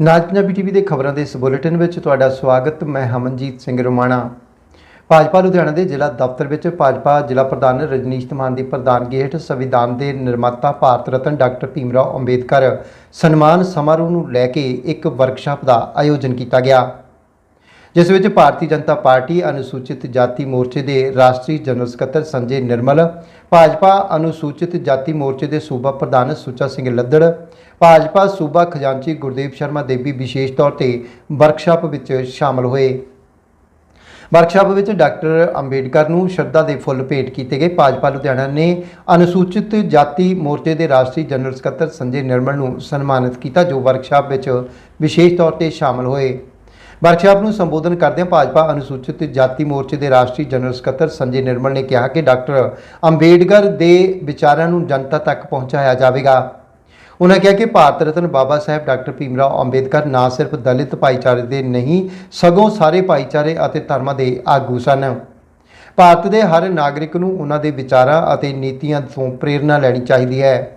ਨਾਜ Punjabi TV ਦੇ ਖਬਰਾਂ ਦੇ ਇਸ ਬੁਲੇਟਿਨ ਵਿੱਚ ਤੁਹਾਡਾ ਸਵਾਗਤ, ਮੈਂ ਹਮਨਜੀਤ ਸਿੰਘ ਰੋਮਾਣਾ। ਭਾਜਪਾ ਲੁਧਿਆਣਾ ਦੇ ਜ਼ਿਲ੍ਹਾ ਦਫ਼ਤਰ ਵਿੱਚ ਭਾਜਪਾ ਜ਼ਿਲ੍ਹਾ ਪ੍ਰਧਾਨ ਰਜਨੀਸ਼ ਧਮਾਨ ਦੀ ਪ੍ਰਧਾਨਗੀ ਹੇਠ ਸੰਵਿਧਾਨ ਦੇ ਨਿਰਮਾਤਾ ਭਾਰਤ ਰਤਨ ਡਾਕਟਰ ਭੀਮ ਰਾਓ ਅੰਬੇਦਕਰ ਸਨਮਾਨ ਸਮਾਰੋਹ ਨੂੰ ਲੈ ਕੇ ਇੱਕ ਵਰਕਸ਼ਾਪ ਦਾ ਆਯੋਜਨ ਕੀਤਾ ਗਿਆ। ਜਿਸ ਵਿੱਚ ਭਾਰਤੀ ਜਨਤਾ ਪਾਰਟੀ ਅਨੁਸੂਚਿਤ ਜਾਤੀ ਮੋਰਚੇ ਦੇ ਰਾਸ਼ਟਰੀ ਜਨਰਲ ਸਕੱਤਰ ਸੰਜੇ ਨਿਰਮਲ, ਭਾਜਪਾ ਅਨੁਸੂਚਿਤ ਜਾਤੀ ਮੋਰਚੇ ਦੇ ਸੂਬਾ ਪ੍ਰਧਾਨ ਸੁੱਚਾ ਸਿੰਘ ਲੱਦੜ, ਭਾਜਪਾ ਸੂਬਾ ਖਜ਼ਾਨਚੀ ਗੁਰਦੇਵ ਸ਼ਰਮਾ ਦੇਵੀ ਵਿਸ਼ੇਸ਼ ਤੌਰ ਤੇ ਵਰਕਸ਼ਾਪ ਵਿੱਚ ਸ਼ਾਮਲ ਹੋਏ। ਵਰਕਸ਼ਾਪ ਵਿੱਚ ਡਾਕਟਰ ਅੰਬੇਡਕਰ ਨੂੰ ਸ਼ਰਧਾ ਦੇ ਫੁੱਲ ਭੇਟ ਕੀਤੇ ਗਏ। ਭਾਜਪਾ ਲੁਧਿਆਣਾ ਨੇ ਅਨੁਸੂਚਿਤ ਜਾਤੀ ਮੋਰਚੇ ਦੇ ਰਾਸ਼ਟਰੀ ਜਨਰਲ ਸਕੱਤਰ ਸੰਜੇ ਨਿਰਮਲ ਨੂੰ ਸਨਮਾਨਿਤ ਕੀਤਾ, ਜੋ ਵਰਕਸ਼ਾਪ ਵਿੱਚ ਵਿਸ਼ੇਸ਼ ਤੌਰ ਤੇ ਸ਼ਾਮਲ ਹੋਏ। ਵਰਕਸ਼ਾਪ ਨੂੰ ਸੰਬੋਧਨ ਕਰਦਿਆਂ ਭਾਜਪਾ ਅਨੁਸੂਚਿਤ ਜਾਤੀ ਮੋਰਚੇ ਦੇ ਰਾਸ਼ਟਰੀ ਜਨਰਲ ਸਕੱਤਰ ਸੰਜੇ ਨਿਰਮਲ ਨੇ ਕਿਹਾ ਕਿ ਡਾਕਟਰ ਅੰਬੇਡਕਰ ਦੇ ਵਿਚਾਰਾਂ ਨੂੰ ਜਨਤਾ ਤੱਕ ਪਹੁੰਚਾਇਆ ਜਾਵੇਗਾ। ਉਹਨਾਂ ਕਿਹਾ ਕਿ ਭਾਰਤ ਰਤਨ ਬਾਬਾ ਸਾਹਿਬ ਡਾਕਟਰ ਭੀਮਰਾਓ ਅੰਬੇਦਕਰ ਨਾ ਸਿਰਫ ਦਲਿਤ ਭਾਈਚਾਰੇ ਦੇ ਨਹੀਂ, ਸਗੋਂ ਸਾਰੇ ਭਾਈਚਾਰੇ ਅਤੇ ਧਰਮਾਂ ਦੇ ਆਗੂ ਸਨ। ਭਾਰਤ ਦੇ ਹਰ ਨਾਗਰਿਕ ਨੂੰ ਉਹਨਾਂ ਦੇ ਵਿਚਾਰਾਂ ਅਤੇ ਨੀਤੀਆਂ ਤੋਂ ਪ੍ਰੇਰਣਾ ਲੈਣੀ ਚਾਹੀਦੀ ਹੈ।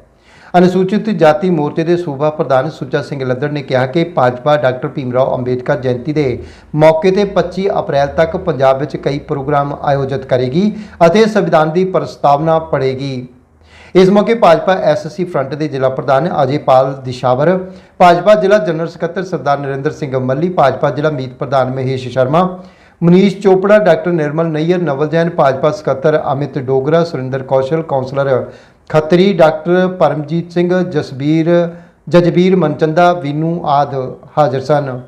ਅਨੁਸੂਚਿਤ ਜਾਤੀ ਮੋਰਚੇ ਦੇ ਸੂਬਾ ਪ੍ਰਧਾਨ ਸੁੱਚਾ ਸਿੰਘ ਲੱਦੜ ਨੇ ਕਿਹਾ ਕਿ ਭਾਜਪਾ ਡਾਕਟਰ ਭੀਮਰਾਓ ਅੰਬੇਡਕਰ ਜਯੰਤੀ ਦੇ ਮੌਕੇ ਤੇ 25 ਅਪ੍ਰੈਲ ਤੱਕ ਪੰਜਾਬ ਵਿੱਚ ਕਈ ਪ੍ਰੋਗਰਾਮ ਆਯੋਜਿਤ ਕਰੇਗੀ ਅਤੇ ਸੰਵਿਧਾਨ ਦੀ ਪ੍ਰਸਤਾਵਨਾ ਪੜ੍ਹੇਗੀ। ਇਸ ਮੌਕੇ ਭਾਜਪਾ ਐਸਐਸਸੀ ਫਰੰਟ ਦੇ ਜ਼ਿਲ੍ਹਾ ਪ੍ਰਧਾਨ ਅਜੇਪਾਲ ਦਿਸ਼ਾਵਰ, ਭਾਜਪਾ ਜ਼ਿਲ੍ਹਾ ਜਨਰਲ ਸਕੱਤਰ ਸਰਦਾਰ ਨਰਿੰਦਰ ਸਿੰਘ ਮੱਲੀ, ਭਾਜਪਾ ਜ਼ਿਲ੍ਹਾ ਮੀਤ ਪ੍ਰਧਾਨ ਮਹੇਸ਼ ਸ਼ਰਮਾ, ਮਨੀਸ਼ ਚੋਪੜਾ, ਡਾਕਟਰ ਨਿਰਮਲ ਨਈਅਰ ਨਵਲ ਜੈਨ ਭਾਜਪਾ ਸਕੱਤਰ ਅਮਿਤ ਡੋਗਰਾ, ਸੁਰਿੰਦਰ ਕੌਸ਼ਲ ਕਾਉਂਸਲਰ ਖੱਤਰੀ ਡਾਕਟਰ ਪਰਮਜੀਤ ਸਿੰਘ ਜਸਬੀਰ ਜਜਬੀਰ ਮਨਚੰਦਾ ਵੀਨੂ ਆਦ ਹਾਜ਼ਰ ਸਨ।